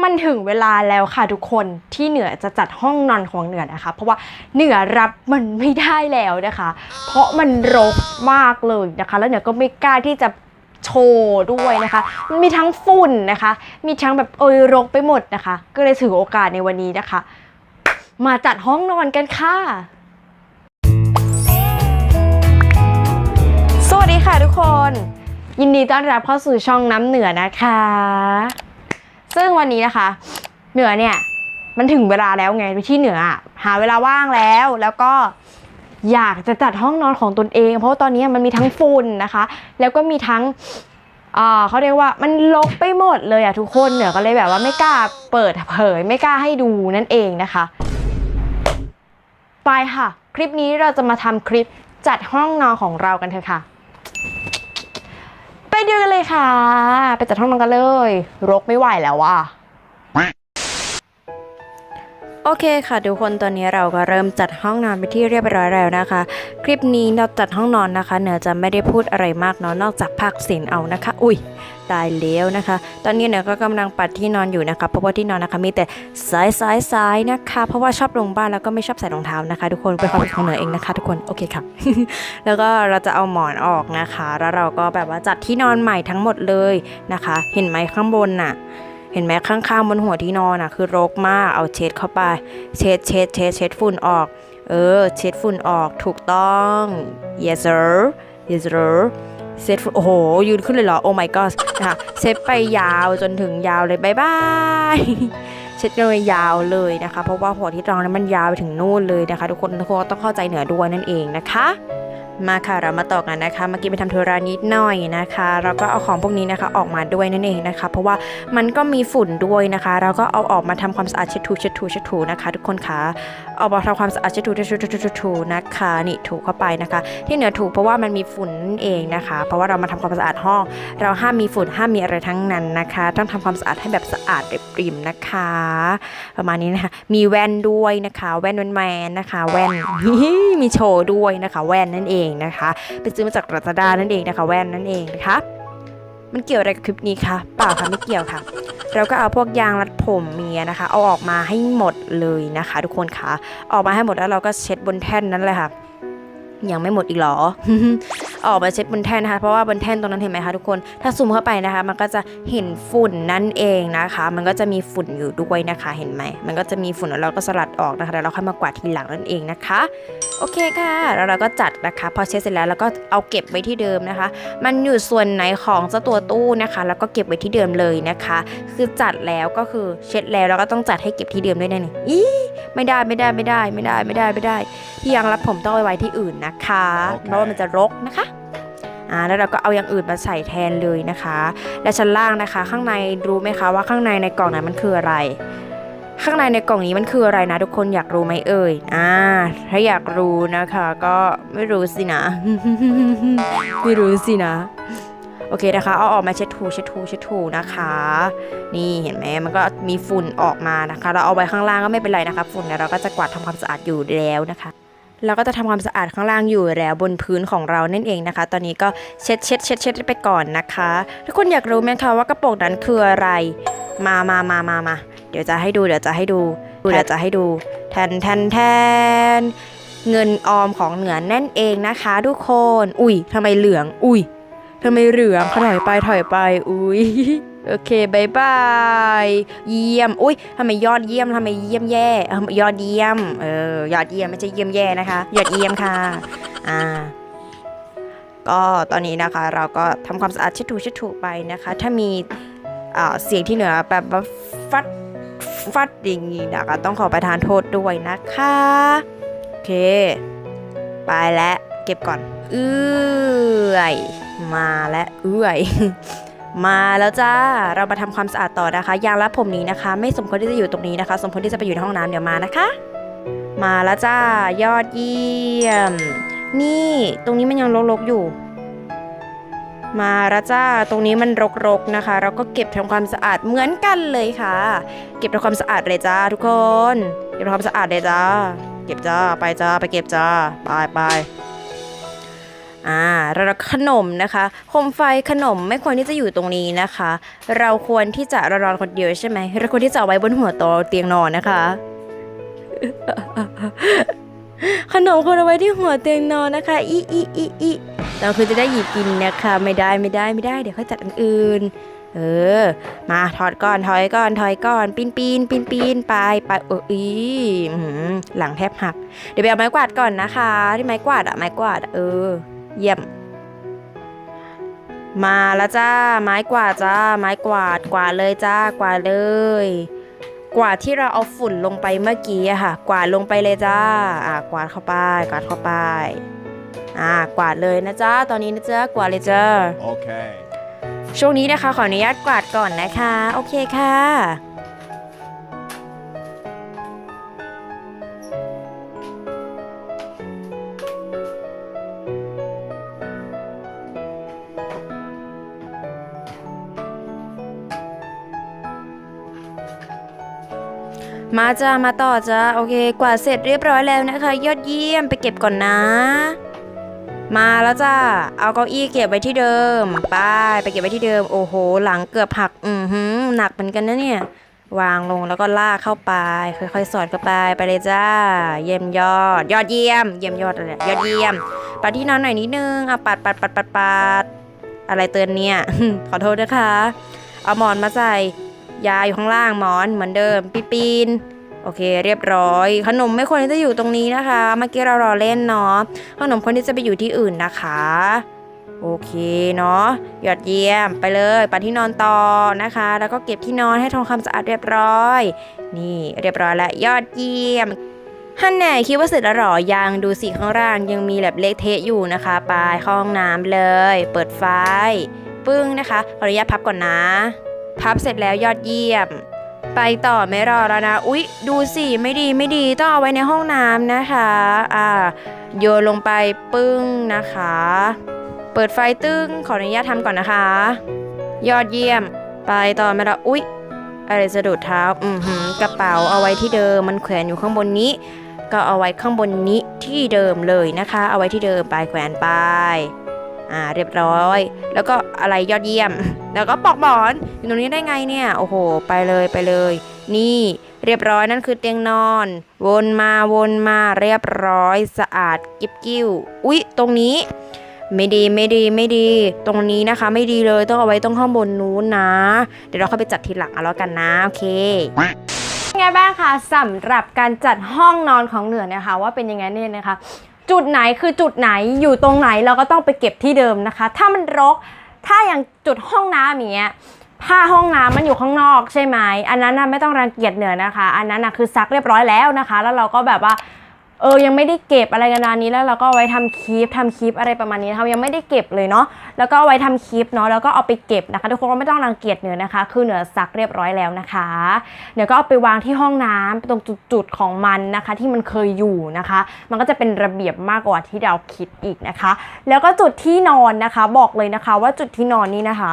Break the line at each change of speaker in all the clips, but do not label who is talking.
มันถึงเวลาแล้วค่ะทุกคนที่เหนือจะจัดห้องนอนของเหนือนะคะ เพราะว่าเหนือรับมันไม่ได้แล้วนะคะ เพราะมันรกมากเลยนะคะ แล้วเหนือก็ไม่กล้าที่จะโชว์ด้วยนะคะ มีทั้งฝุ่นนะคะ มีทั้งแบบเอยรกไปหมดนะคะ ก็เลยถือโอกาสในวันนี้นะคะ มาจัดห้องนอนกันค่ะสวัสดีค่ะทุกคน ยินดีต้อนรับเข้าสู่ช่องน้ำเหนือนะคะ ซึ่งวันนี้นะคะ เหนือเนี่ยมันถึงเวลาแล้วไงที่เหนือหาเวลาว่างแล้วแล้วก็อยากจะจัดห้องนอนของตนเอง เพราะาตอนนี้มันมีทั้งฝุ่นนะคะ แล้วก็มีทั้งอ่าเขาเรียกว่ามันลกไปหมดเลยอะทุกคนเหนือก็เลยแบบว่าไม่กล้าเปิดเผย ไม่กล้าให้ดูนั่นเองนะคะ ไปค่ะ คลิปนี้เราจะมาทำคลิปจัดห้องนอนของเรากันเถอะค่ะ ไปดูกันเลยค่ะ ไปจัดห้องนอนกันเลย รกไม่ไหวแล้วว่ะ โอเคค่ะทุกคนตอนนี้เราก็เริ่มจัดห้องนอนไปที่เรียบร้อยแล้วนะคะ คลิปนี้เราจัดห้องนอนนะคะเหนือจะไม่ได้พูดอะไรมากเนาะนอกจากภาคเสียงเอานะคะ อุ้ยตายแล้วนะคะ ตอนนี้เหนือก็กำลังปัดที่นอนอยู่นะคะเพราะว่าที่นอนนะคะมีแต่สายสายสายนะคะ เพราะว่าชอบลงบ้านแล้วก็ไม่ชอบใส่รองเท้านะคะ ทุกคนเป็นความผิดของเหนือเองนะคะ ทุกคนโอเคค่ะ แล้วก็เราจะเอาหมอนออกนะคะ แล้วเราก็แบบว่าจัดที่นอนใหม่ทั้งหมดเลยนะคะ เห็นไหมข้างบนน่ะ เห็นไหมข้างๆบนหัวที่นอนอะคือรกมากเอาเช็ดเข้าไป เช็ดเช็ดเช็ดเช็ดฝุ่นออก เออ เช็ดฝุ่นออกถูกต้อง yes sir yes sir เช็ดฝุ่นโอ้โห ยืนขึ้นเลยเหรอ โอ้ my god นะคะเช็ดไปยาวจนถึงยาวเลยบายบายเช็ดกันเลยยาวเลยนะคะ เพราะว่าหัวที่รองนั้นมันยาวไปถึงนู่นเลยนะคะ ทุกคนทุกคนต้องเข้าใจเหนือด้วยนั่นเองนะคะ มาค่ะเรามาต่อกันนะคะเมื่อกี้ไปทำธุระนิดหน่อยนะคะเราก็เอาของพวกนี้นะคะออกมาด้วยนั่นเองนะคะ เพราะว่ามันก็มีฝุ่นด้วยนะคะ เราก็เอาออกมาทำความสะอาดเช็ดถูเช็ดถูเช็ดถูนะคะ ทุกคนคะเอามาทำความสะอาดเช็ดถูเช็ดถูเช็ดถูนะคะนี่ถูเข้าไปนะคะ ที่เหนือถูเพราะว่ามันมีฝุ่นเองนะคะ เพราะว่าเรามาทำความสะอาดห้อง เราห้ามมีฝุ่นห้ามมีอะไรทั้งนั้นนะคะ ต้องทำความสะอาดให้แบบสะอาดเรียบริมนะคะ ประมาณนี้นะคะ มีแว่นด้วยนะคะ แว่นแว่นแมนนะคะ แว่นมีโชว์ด้วยนะคะ แว่นนั่นเองนะคะไปซื้อมาจากรัตดานั่นเองนะคะ แว่นนั่นเองนะคะมันเกี่ยวอะไรกับคลิปนี้คะเปล่าค่ะไม่เกี่ยวค่ะ เราก็เอาพวกยางรัดผมเมียนะคะ เอาออกมาให้หมดเลยนะคะ ทุกคนคะออกมาให้หมดแล้วเราก็เช็ดบนแท่นนั้นเลยค่ะยังไม่หมดอีกเหรอ ออกมาเช็ดบนแท่นนะคะ เพราะว่าบนแท่นตรงนั้นเห็นไหมคะทุกคน ถ้าซูมเข้าไปนะคะ มันก็จะเห็นฝุ่นนั่นเองนะคะ มันก็จะมีฝุ่นอยู่ด้วยนะคะ เห็นไหม มันก็จะมีฝุ่นแล้วเราก็สลัดออกนะคะ แล้วเราค่อยมากวาดทีหลังนั่นเองนะคะ โอเคค่ะ แล้วเราก็จัดนะคะ พอเช็ดเสร็จแล้วเราก็เอาเก็บไว้ที่เดิมนะคะ มันอยู่ส่วนไหนของเจ้าตัวตู้นะคะ แล้วก็เก็บไว้ที่เดิมเลยนะคะ คือจัดแล้วก็คือเช็ดแล้วเราก็ต้องจัดให้เก็บที่เดิมด้วยนะนี่อีไม่ได้ไม่ได้ไม่ได้ไม่ได้ไม่ได้ไม่ได้ที่ยังรับผมต้องเอาไว้ที่อื่นนะคะ
โอเค
เพราะว่ามันจะรกนะคะอ่าแล้วเราก็เอาอย่างอื่นมาใส่แทนเลยนะคะ และชั้นล่างนะคะ ข้างในรู้ไหมคะว่าข้างในในกล่องนั้นมันคืออะไร ข้างในในกล่องนี้มันคืออะไรนะทุกคนอยากรู้ไหมเอ่ยอ่าถ้าอยากรู้นะคะ ก็ไม่รู้สินะ ไม่รู้สินะโอเคนะคะ เอาออกมาเช็ดถูเช็ดถูเช็ดถูนะคะ นี่เห็นไหมมันก็มีฝุ่นออกมานะคะ เราเอาไว้ข้างล่างก็ไม่เป็นไรนะคะ ฝุ่นเนี่ยเราก็จะกวาดทำความสะอาดอยู่แล้วนะคะ เราก็จะทำความสะอาดข้างล่างอยู่แล้วบนพื้นของเรานั่นเองนะคะ ตอนนี้ก็เช็ดเช็ดเช็ดเช็ดไปก่อนนะคะทุกคนอยากรู้ไหมคะว่ากระโปรงนั้นคืออะไร มามามามามา เดี๋ยวจะให้ดู เดี๋ยวจะให้ดูเดี๋ยวจะให้ดู แทนแทนแทน เงินออมของเหนือนั่นเองนะคะทุกคน อุ้ยทำไมเหลือง อุ้ยทำไมเหลืองถอยไปถอยไป อุ้ยโอเคบายบาย เยี่ยม อุ้ยทำไมยอดเยี่ยมทำไมเยี่ยมแย่เอ้ายอดเยี่ยม เออ ยอดเยี่ยมไม่ใช่เยี่ยมแย่นะคะ ยอดเยี่ยมค่ะ อ่า ก็ตอนนี้นะคะ เราก็ทำความสะอาดเช็ดถูเช็ดถูไปนะคะ ถ้ามีอ่าเสียงที่เหนือแบบว่าฟัด ฟัดอย่างนี้นะคะต้องขอประทานโทษด้วยนะคะ โอเค ไปแล้วเก็บก่อน เอื้อย มาและเอื้อย มาแล้วจ้า เรามาทำความสะอาดต่อนะคะ ยางรัดผมนี้นะคะ ไม่สมควรที่จะอยู่ตรงนี้นะคะ สมควรที่จะไปอยู่ในห้องน้ำเดี๋ยวมานะคะ มาแล้วจ้า ยอดเยี่ยม นี่ ตรงนี้มันยังรกๆอยู่ มาล้วจ้า ตรงนี้มันรกๆนะคะ เราก็เก็บทำความสะอาดเหมือนกันเลยค่ะ เก็บทำความสะอาดเลยจ้าทุกคน เก็บทำความสะอาดเลยจ้า เก็บจ้า ไปจ้า ไปเก็บจ้า ไปไปอ่าแล้วเราขนมนะคะโคมไฟขนมไม่ควรที่จะอยู่ตรงนี้นะคะ เราควรที่จะเรานอนคนเดียวใช่ไหมเราควรที่จะเอาไว้บนหัวโตเตียงนอนนะคะ ขนมควรเอาไว้ที่หัวเตียงนอนนะคะอีอีอีอี เราคือจะได้หยิบกินนะคะ ไม่ได้ไม่ได้ไม่ได้เดี๋ยวค่อยจัดอันอื่น เออ มาถอดก่อนถอยก่อนถอยก่อนปีนปีนปีนปีนไปไปเอออีอื้อหือหลังแทบหัก เดี๋ยวไปเอาไม้กวาดก่อนนะคะ ที่ไม้กวาดอะไม้กวาดอะเออ เยี่ยมมาแล้วจ้า ไม้กวาดจ้า ไม้กวาดกวาดเลยจ้ากวาดเลย กวาดที่เราเอาฝุ่นลงไปเมื่อกี้อะค่ะ กวาดลงไปเลยจ้า อ่ากวาดเข้าไป กวาดเข้าไป อ่ากวาดเลยนะจ้าตอนนี้นะจ้ากวาดเลยจ้า
Okay.
ช่วงนี้นะคะขออนุญาตกวาดก่อนนะคะ โอเคค่ะ มาจ้ามาต่อจ้าโอเค กวาดเสร็จเรียบร้อยแล้วนะคะ ยอดเยี่ยมไปเก็บก่อนนะ มาแล้วจ้า เอาเก้าอี้เก็บไว้ที่เดิม ไปไปเก็บไว้ที่เดิม โอ้โห หลังเกือบหัก อือหือหนักเหมือนกันนะเนี่ย วางลงแล้วก็ลากเข้าไป ค่อยๆ สอดเข้าไป ไปเลยจ้า เยี่ยมยอด ยอดเยี่ยม เยี่ยมยอดเลยยอดเยี่ยม ปัดที่นอนหน่อยนิดนึงเอาปัดปัดปัดปัดปัดอะไรเตือนเนี่ย ขอโทษนะคะ เอาหมอนมาใส่ ยาอยู่ข้างล่างหมอนเหมือนเดิมปีปีน โอเคเรียบร้อย ขนมไม่ควรที่จะอยู่ตรงนี้นะคะเมื่อกี้เรารอเล่นเนาะขนมควรที่จะไปอยู่ที่อื่นนะคะโอเคเนาะยอดเยี่ยมไปเลยไปที่นอนต่อนะคะ แล้วก็เก็บที่นอนให้ทำความสะอาดเรียบร้อย นี่เรียบร้อยแล้วยอดเยี่ยมฮันแน่คิดว่าเสร็จแล้วหรอยังดูสิข้างล่างยังมีแบบเละเทะอยู่นะคะไปเข้าห้องน้ำเลย เปิดไฟ ปึ้งนะคะขออนุญาตพับก่อนนะ พับเสร็จแล้วยอดเยี่ยม ไปต่อไม่รอแล้วนะ อุ๊ย ดูสิไม่ดีไม่ดีต้องเอาไว้ในห้องน้ำนะคะ อ่า โยนลงไปปึ้งนะคะ เปิดไฟตึ้งขออนุญาตทำก่อนนะคะ ยอดเยี่ยม ไปต่อไม่รออุ๊ย อะไรสะดุดเท้า อือหือกระเป๋าเอาไว้ที่เดิมมันแขวนอยู่ข้างบนนี้ ก็เอาไว้ข้างบนนี้ที่เดิมเลยนะคะ เอาไว้ที่เดิมไปแขวนไป อ่าเรียบร้อย แล้วก็อะไรยอดเยี่ยม แล้วก็ปอกหมอนอยู่ตรงนี้ได้ไงเนี่ย โอ้โห ไปเลยไปเลย นี่เรียบร้อยนั่นคือเตียงนอน วนมาวนมาเรียบร้อยสะอาดกิ๊บกิ้ว อุ๊ย ตรงนี้ ไม่ดีไม่ดีไม่ดี ตรงนี้นะคะ ไม่ดีเลยต้องเอาไว้ตรงข้างบนนู้นนะ เดี๋ยวเราเข้าไปจัดทีหลังเอาแล้วกันนะโอเคไงบ้างคะสำหรับการจัดห้องนอนของเหนือเนะคะว่าเป็นยังไงเนี่ยนะคะ จุดไหนคือจุดไหนอยู่ตรงไหนเราก็ต้องไปเก็บที่เดิมนะคะ ถ้ามันรกถ้าอย่างจุดห้องน้ำอย่างเงี้ยผ้าห้องน้ำมันอยู่ข้างนอกใช่ไหมอันนั้นน่ะไม่ต้องรังเกียจเหนือนะคะ อันนั้นน่ะคือซักเรียบร้อยแล้วนะคะ แล้วเราก็แบบว่า เออยังไม่ได้เก็บอะไรกันานนี้แล้วเราก็ไว้ทำคลิปทำคลิปอะไรประมาณนี้นะคะยังไม่ได้เก็บเลยเนาะแล้วก็ไว้ทำคลิปเนาะแล้วก็เอาไปเก็บนะคะ ทุกคนก็ไม่ต้องรังเกียจเหนือนะคะ คือเหนือซักเรียบร้อยแล้วนะคะเดี๋ยวก็เอาไปวางที่ห้องน้ำตรงจุดๆของมันนะคะ ที่มันเคยอยู่นะคะ มันก็จะเป็นระเบียบมากกว่าที่เราคิดอีกนะคะ แล้วก็จุดที่นอนนะคะ บอกเลยนะคะ ว่าจุดที่นอนนี่นะคะ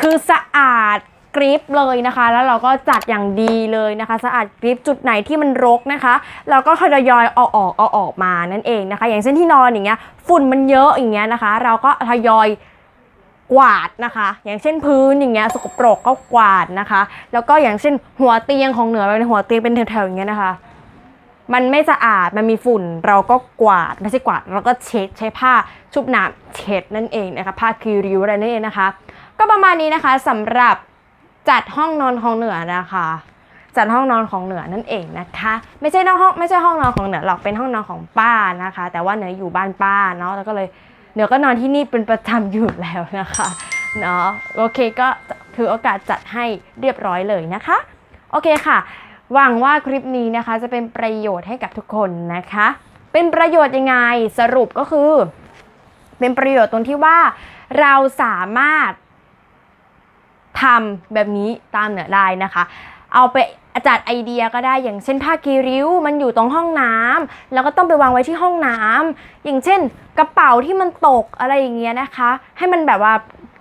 คือสะอาด กริปเลยนะคะ แล้วเราก็จัดอย่างดีเลยนะคะ สะอาดกริปจุดไหนที่มันรกนะคะ เราก็ทยอยเอาออกเอาออกมานั่นเองนะคะ อย่างเช่นที่นอนอย่างเงี้ยฝุ่นมันเยอะอย่างเงี้ยนะคะ เราก็ทยอยกวาดนะคะ อย่างเช่นพื้นอย่างเงี้ยสกปรกก็กวาดนะคะ แล้วก็อย่างเช่นหัวเตียงของเหนือเป็นหัวเตียงเป็นแถวๆอย่างเงี้ยนะคะ มันไม่สะอาดมันมีฝุ่นเราก็กวาดไม่ใช่กวาดเราก็เช็ดใช้ผ้าชุบน้ำเช็ดนั่นเองนะคะผ้าคีริวอะไรนั่นเองนะคะ ก็ประมาณนี้นะคะสำหรับ จัดห้องนอนของเหนือนะคะจัดห้องนอนของเหนือนั่นเองนะคะ ไม่ใช่ห้องไม่ใช่ห้องนอนของเหนือหรอกเป็นห้องนอนของป้านะคะ แต่ว่าเหนืออยู่บ้านป้าเนาะแล้วก็เลยเหนือก็นอนที่นี่เป็นประจำอยู่แล้วนะคะเนาะโอเคก็ถือโอกาสจัดให้เรียบร้อยเลยนะคะ โอเคค่ะ หวังว่าคลิปนี้นะคะจะเป็นประโยชน์ให้กับทุกคนนะคะ เป็นประโยชน์ยังไงสรุปก็คือ เป็นประโยชน์ตรงที่ว่าเราสามารถ ทำแบบนี้ตามเหนือได้นะคะ เอาไปจัดไอเดียก็ได้อย่างเช่นผ้ากีริ้ว มันอยู่ตรงห้องน้ำแล้วก็ต้องไปวางไว้ที่ห้องน้ำอย่างเช่น กระเป๋าที่มันตกอะไรอย่างเงี้ยนะคะ ให้มันแบบว่า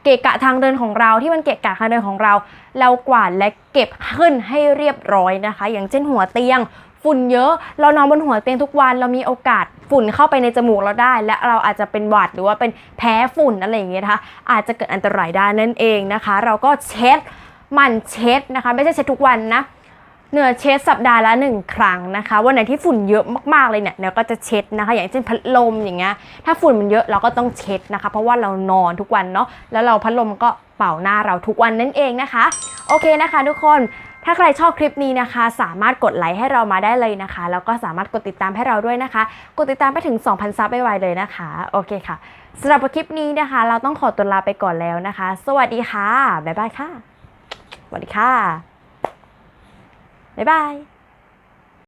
เกะกะทางเดินของเราที่มันเกะกะทางเดินของเรา เรากวาดและเก็บขึ้นให้เรียบร้อยนะคะ อย่างเช่นหัวเตียง ฝุ่นเยอะ เรานอนบนหัวเตียงทุกวันเรามีโอกาส ฝุ่นเข้าไปในจมูกเราได้ และเราอาจจะเป็นหวัดหรือว่าเป็นแพ้ฝุ่นอะไรอย่างเงี้ยนะคะอาจจะเกิดอันตรายได้นั่นเองนะคะ เราก็เช็ดมันเช็ดนะคะ ไม่ใช่เช็ดทุกวันนะเนื้อเช็ดสัปดาห์ละหนึ่งครั้งนะคะ วันไหนที่ฝุ่นเยอะมากๆเลยเนี่ยเนื้อก็จะเช็ดนะคะ อย่างเช่นพัดลมอย่างเงี้ยถ้าฝุ่นมันเยอะเราก็ต้องเช็ดนะคะ เพราะว่าเรานอนทุกวันเนาะแล้วเราพัดลมก็เป่าหน้าเราทุกวันนั่นเองนะคะ โอเคนะคะ ทุกคน ถ้าใครชอบคลิปนี้นะคะ สามารถกดไลค์ให้เรามาได้เลยนะคะ แล้วก็สามารถกดติดตามให้เราด้วยนะคะ กดติดตามไปถึง 2,000 ซับไปไวเลยนะคะ โอเคค่ะสำหรับคลิปนี้นะคะ เราต้องขอตัวลาไปก่อนแล้วนะคะ สวัสดีค่ะ บ๊ายบายค่ะ สวัสดีค่ะ บ๊ายบาย